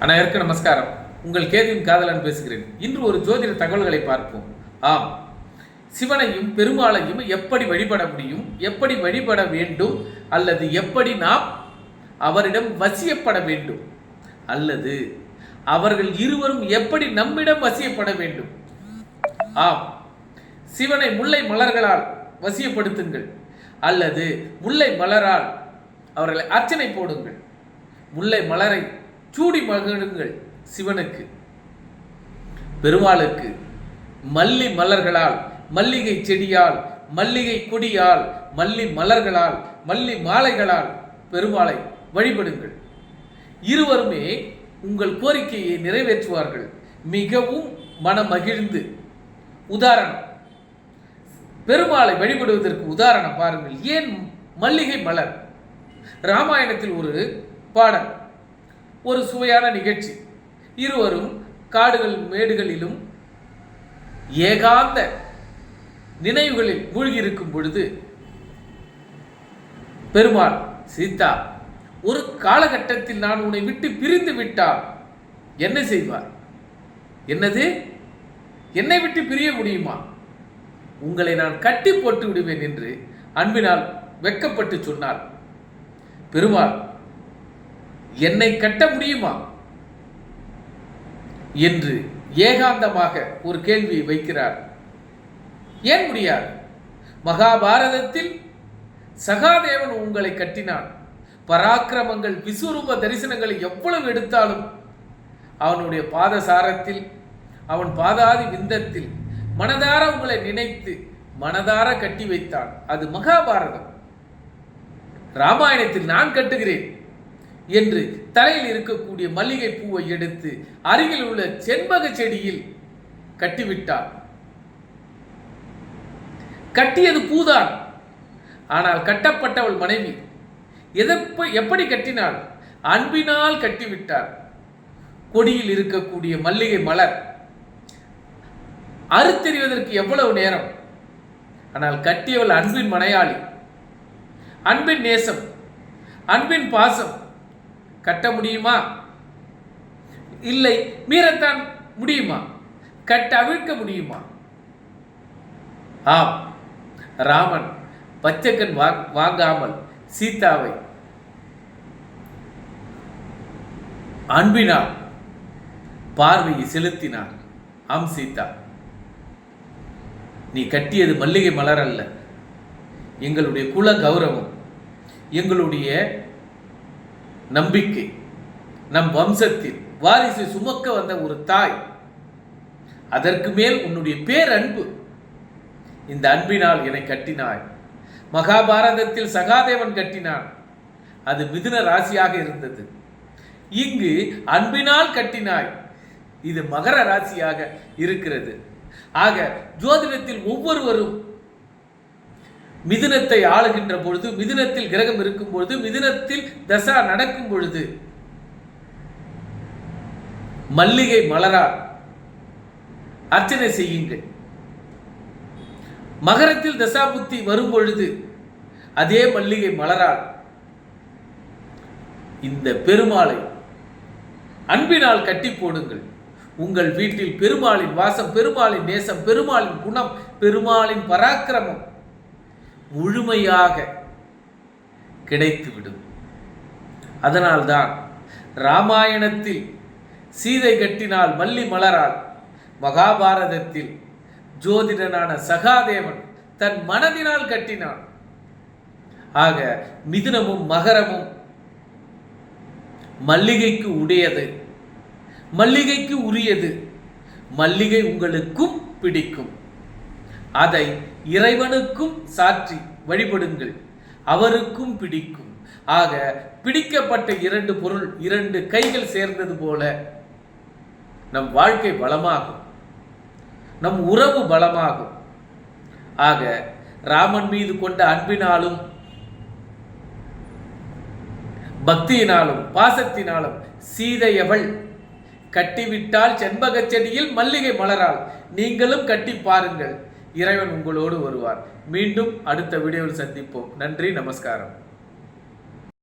அனைவருக்கு நமஸ்காரம். உங்கள் கேதுவின் காதலன் பேசுகிறேன். இன்று ஒரு ஜோதிட தகவல்களை பார்ப்போம். ஆம். சிவனையும் பெருமாளையும் எப்படி வழிபட முடியும்? எப்படி வழிபட வேண்டும்? அல்லது எப்படி நாம் அவரிடம் வசியப்பட வேண்டும்? அல்லது அவர்கள் இருவரும் எப்படி நம்மிடம் வசியப்பட வேண்டும்? ஆம். சிவனை முல்லை மலர்களால் வசியப்படுத்துங்கள். அல்லது முல்லை மலரால் அவர்களை அர்ச்சனை போடுங்கள். முல்லை மலரை சூடி மகிழுங்கள் சிவனுக்கு. பெருமாளுக்கு மல்லி மலர்களால் மல்லிகை செடியால் மல்லிகை கொடியால் மல்லி மலர்களால் மல்லி மாலைகளால் பெருமாளை வழிபடுங்கள். இருவருமே உங்கள் கோரிக்கையை நிறைவேற்றுவார்கள். மிகவும் மனமகிழ்ந்து. உதாரணம் பெருமாளை வழிபடுவதற்கு உதாரணம் பாருங்கள். ஏன் மல்லிகை மலர்? ராமாயணத்தில் ஒரு பாடல் ஒரு சுவையான நிகழ்ச்சி. இருவரும் காடுகள் மேடுகளிலும் ஏகாந்த நினைவுகளில் மூழ்கியிருக்கும் பொழுது பெருமாள் சீதா ஒரு காலகட்டத்தில் நான் உன்னை விட்டு பிரிந்து விட்டால் என்ன செய்வார்? என்னது? என்னை விட்டு பிரிய முடியுமா? உங்களை நான் கட்டி போட்டு விடுவேன் என்று அன்பினால் வெக்கப்பட்டு சொன்னார் பெருமாள் என்னை கட்ட முடியுமா? என்று ஏகாந்தமாக ஒரு கேள்வியை வைக்கிறார். ஏன் முடியாது? மகாபாரதத்தில் சகாதேவன் உங்களை கட்டினான். பராக்கிரமங்கள் விஸ்வரூப தரிசனங்களை எவ்வளவு எடுத்தாலும் அவனுடைய பாதசாரத்தில் அவன் பாதாதி விந்தத்தில் மனதார உங்களை நினைத்து மனதார கட்டி வைத்தான். அது மகாபாரதம். ராமாயணத்தில் நான் கட்டுகிறேன். என்று தலையில் இருக்கக்கூடிய மல்லிகை பூவை எடுத்து அருகில் உள்ள செண்பக செடியில் கட்டிவிட்டார். கட்டியது பூதான். ஆனால் கட்டப்பட்டவள் மனைவி எதற்ப எப்படி கட்டினாள்? அன்பினால் கட்டிவிட்டார். கொடியில் இருக்கக்கூடிய மல்லிகை மலர் அறுத்தெறிவதற்கு எவ்வளவு நேரம்? ஆனால் கட்டியவள் அன்பின் மனையாளி அன்பின் நேசம் அன்பின் பாசம் கட்ட முடியுமா? இல்லை. மீறத்தான் முடியுமா? கட்ட அவிழ்க்க முடியுமா? ஆம். ராமன் பச்சைக்கன் வா- வாங்காமல் சீதாவை அன்பினால் பார்வையை செலுத்தினார். ஆம் சீதா. நீ கட்டியது மல்லிகை மலர் அல்ல எங்களுடைய குல கௌரவம் எங்களுடைய நம்பிக்கை. நம் வம்சத்தில் வாரிசு சுமக்க வந்த ஒரு தாய். அதற்கு மேல் உன்னுடைய பேரன்பு. இந்த அன்பினால் என்னை கட்டினாய். மகாபாரதத்தில் சகாதேவன் கட்டினான். அது மிதுன ராசியாக இருந்தது. இங்கு அன்பினால் கட்டினாய். இது மகர ராசியாக இருக்கிறது. ஆக ஜோதிடத்தில் ஒவ்வொருவரும் மிதுனத்தை ஆளுகின்ற பொழுது மிதுனத்தில் கிரகம் இருக்கும் பொழுது மிதுனத்தில் தசா நடக்கும் பொழுது மல்லிகை மலரால் அர்ச்சனை செய்யுங்கள். மகரத்தில் தசாபுத்தி வரும் பொழுது அதே மல்லிகை மலரால் இந்த பெருமாளை அன்பினால் கட்டி போடுங்கள். உங்கள் வீட்டில் பெருமாளின் வாசம் பெருமாளின் நேசம் பெருமாளின் குணம் பெருமாளின் பராக்கிரமம். முழுமையாக கிடைத்துவிடும். அதனால்தான் ராமாயணத்தில் சீதை கட்டினால் மல்லி மலரால் மகாபாரதத்தில் ஜோதிடனான சகாதேவன் தன் மனதினால் கட்டினான். ஆக மிதுனமும் மகரமும் மல்லிகைக்கு உடையது. மல்லிகைக்கு உரியது. மல்லிகை உங்களுக்கும் பிடிக்கும். அதை இறைவனுக்கும் சாற்றி வழிபடுங்கள். அவருக்கும் பிடிக்கும். ஆக பிடிக்கப்பட்ட இரண்டு பொருள் இரண்டு கைகள் சேர்ந்தது போல நம் வாழ்க்கை பலமாகும். நம் உறவு பலமாகும். ஆக ராமன் மீது கொண்ட அன்பினாலும் பக்தியினாலும் பாசத்தினாலும் சீதையவள் கட்டிவிட்டால் செண்பகச் செடியில் மல்லிகை மலரால். நீங்களும் கட்டி பாருங்கள். இறைவன் உங்களோடு வருவார். மீண்டும் அடுத்த வீடியோவில் சந்திப்போம். நன்றி நமஸ்காரம்.